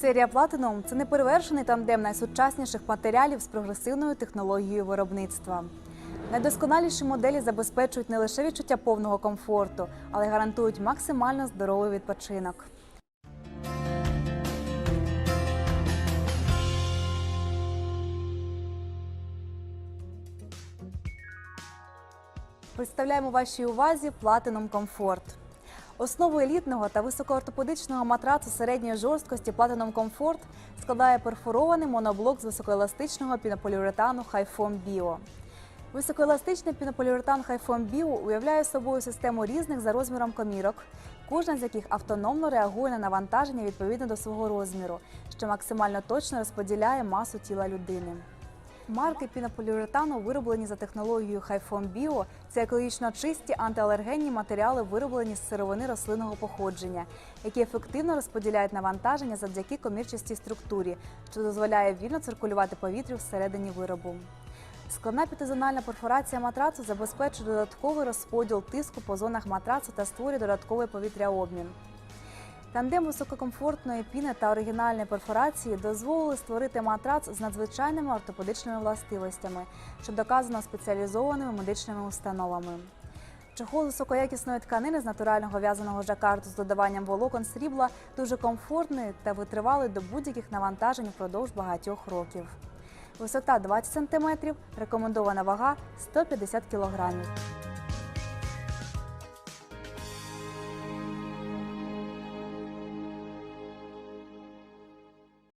Серія Platinum – це неперевершений тандем найсучасніших матеріалів з прогресивною технологією виробництва. Найдосконаліші моделі забезпечують не лише відчуття повного комфорту, але й гарантують максимально здоровий відпочинок. Представляємо вашій увазі Platinum Comfort. Основу елітного та високоортопедичного матрацу середньої жорсткості Platinum Comfort складає перфорований моноблок з високоеластичного пінополіуретану Hi-Foam Bio. Високоеластичний пінополіуретан Hi-Foam Bio уявляє собою систему різних за розміром комірок, кожна з яких автономно реагує на навантаження відповідно до свого розміру, що максимально точно розподіляє масу тіла людини. Марки пінополіуретану вироблені за технологією Hi-Foam Bio. Це екологічно чисті антиалергенні матеріали, вироблені з сировини рослинного походження, які ефективно розподіляють навантаження завдяки комірчастій структурі, що дозволяє вільно циркулювати повітрю всередині виробу. Складна п'ятизональна перфорація матрацу забезпечує додатковий розподіл тиску по зонах матрацу та створює додатковий повітряобмін. Тандем висококомфортної піни та оригінальної перфорації дозволили створити матрац з надзвичайними ортопедичними властивостями, що доказано спеціалізованими медичними установами. Чохол високоякісної тканини з натурального в'язаного жакарду з додаванням волокон срібла дуже комфортний та витривалий до будь-яких навантажень впродовж багатьох років. Висота 20 см, рекомендована вага 150 кг.